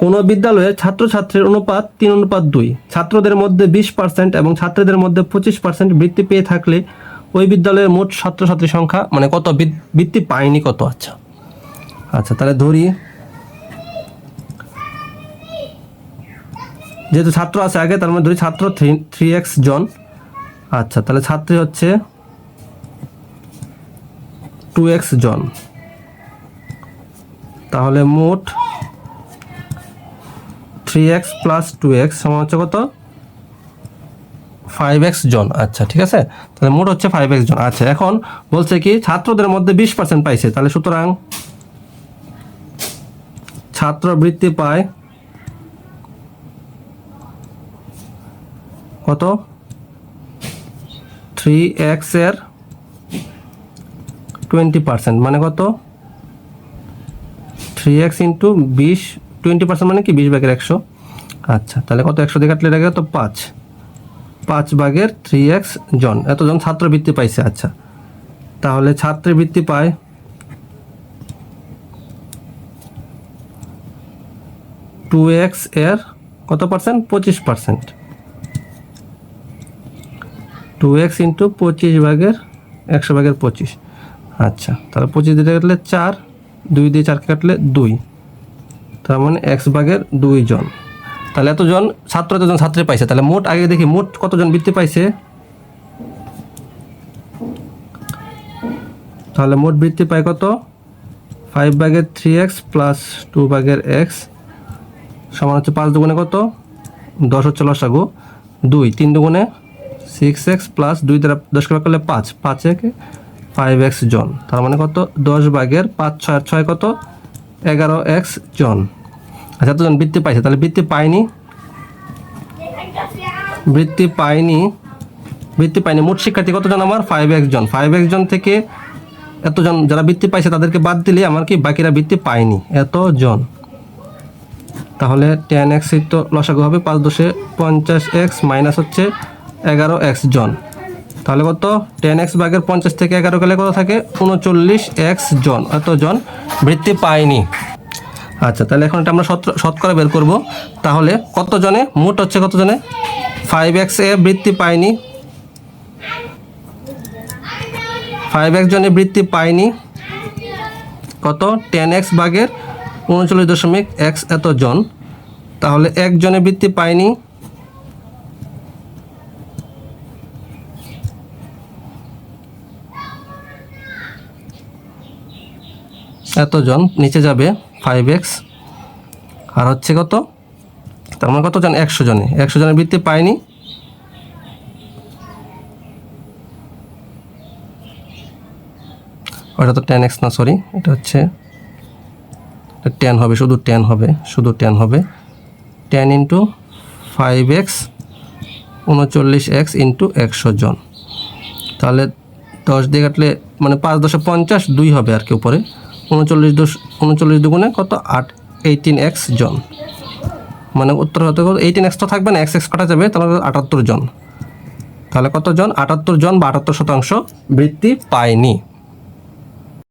কোনো বিদ্যালয়ে ছাত্রছাত্রীর অনুপাত তিন, অনুপাত দুই। ছাত্রদের মধ্যে বিশ পার্সেন্ট এবং ছাত্রীদের মধ্যে পঁচিশ পার্সেন্ট বৃত্তি পেয়ে থাকলে ওই বিদ্যালয়ের মোট ছাত্রছাত্রীর সংখ্যা মানে কত বৃত- বৃত্তি পায়নি কত? আচ্ছা। আচ্ছা তাহলে ধরি। যেহেতু ছাত্র আছে আগে, তার মধ্যে ধরি ছাত্র থ্রি থ্রি এক্স জন। আচ্ছা তাহলে ছাত্রী হচ্ছে টু এক্স জন। তাহলে মোট three x plus two x সমান হচ্ছে কত? ফাইভ এক্স জন। আচ্ছা ঠিক আছে? তাহলে মোট হচ্ছে ফাইভ এক্স জন। আচ্ছা এখন বলছে কি, ছাত্রদের মধ্যে বিশ পার্সেন্ট পাইছে। তাহলে সুতরাং ছাত্র বৃত্তি পায় কত? থ্রি এক্সের টোয়েন্টি পার্সেন্ট মানে কত? থ্রি এক্স ইন্টু বিশ টোয়েন্টি পার্সেন্ট মানে কি? বিশ ভাগের একশো। আচ্ছা তাহলে কত? একশো দিয়ে কাটলে এটা তো পাঁচ। পাঁচ ভাগের থ্রি এক্স জন। এতজন ছাত্র বৃত্তি পাইছে আচ্ছা। তাহলে ছাত্রী বৃত্তি পায় টু এক্সের কত পার্সেন্ট পঁচিশ পার্সেন্ট টু এক্স ইন্টু পঁচিশ ভাগের একশো ভাগের পঁচিশ। আচ্ছা তাহলে পঁচিশ দিয়ে কাটলে চার, দুই দিয়ে চারকে কাটলে দুই। তার মানে এক্স ভাগের দুই জন। তাহলে এতজন ছাত্র এতজন ছাত্রী পাইছে। তাহলে মোট আগে দেখি মোট কতজন বৃত্তি পাইছে? তাহলে মোট বৃত্তি পায় কত? ফাইভ ভাগের থ্রি এক্স প্লাস টু ভাগের এক্স সমান হচ্ছে পাঁচ দুগুণে কত? দশ হচ্ছে লসাগু। দুই, তিন দুগুণে সিক্স এক্স প্লাস দুই দ্বারা দশ ভাগ করলে পাঁচ। পাঁচ এক ফাইভ এক্স জন। তার মানে কত? দশ ভাগের পাঁচ, ছয় ছয় কত? এগারো এক্স জন। আচ্ছা এতজন বৃত্তি পাইছে, তাহলে বৃত্তি পায়নি? বৃত্তি পায়নি বৃত্তি পায়নি। মোট শিক্ষার্থী কতজন আমার? ফাইভ এক্স জন। ফাইভ এক্স জন থেকে এতজন যারা বৃত্তি পাইছে, তাদেরকে বাদ দিলে আমার কি বাকিরা বৃত্তি পায়নি? এতজন। তাহলে টেন এক্স তো লসাগু হবে, পাঁচ দশে পঞ্চাশ এক্স মাইনাস হচ্ছে এগারো এক্স জন। তাহলে কত? টেন এক্স ভাগের পঞ্চাশ থেকে এগারো গেলে কত থাকে? উনচল্লিশ এক্স জন। এতজন বৃত্তি পায়নি। আচ্ছা তাহলে এখন এটা আমরা শত- শতকরা বের করব। তাহলে কত জনে মোট হচ্ছে কত জনে ফাইভ এক্স এ বৃত্তি পায়নি ফাইভ এক্স জনে বৃত্তি পায়নি কত? টেন এক্স ভাগের উনচল্লিশ দশমিক এক্স এত জন। তাহলে একজনে বৃত্তি পায়নি এতজন নিচে যাবে। ফাইভ এক্স আর হচ্ছে কত? তার মানে কতজন একশো জনে। একশো জনের বৃত্তি পায়নি ওটা তো টেন এক্স না সরি এটা হচ্ছে টেন হবে, শুধু টেন হবে, শুধু টেন হবে। টেন ইন্টু ফাইভ এক্স উনচল্লিশ এক্স ইন্টু একশো জন। তাহলে দশ দিয়ে কাটলে মানে পাঁচ দশে পঞ্চাশ, দুই হবে আর কি উপরে। উনচল্লিশ দশ, উনচল্লিশ দুগুণে কত? আট। এইটিন এক্স জন। মানে উত্তর হতে কত এইটিন এক্স তো থাকবে না এক্স এক্স কাটা যাবে, তাহলে আটাত্তর জন। তাহলে কতজন আটাত্তর জন বা আটাত্তর শতাংশ বৃত্তি পায়নি।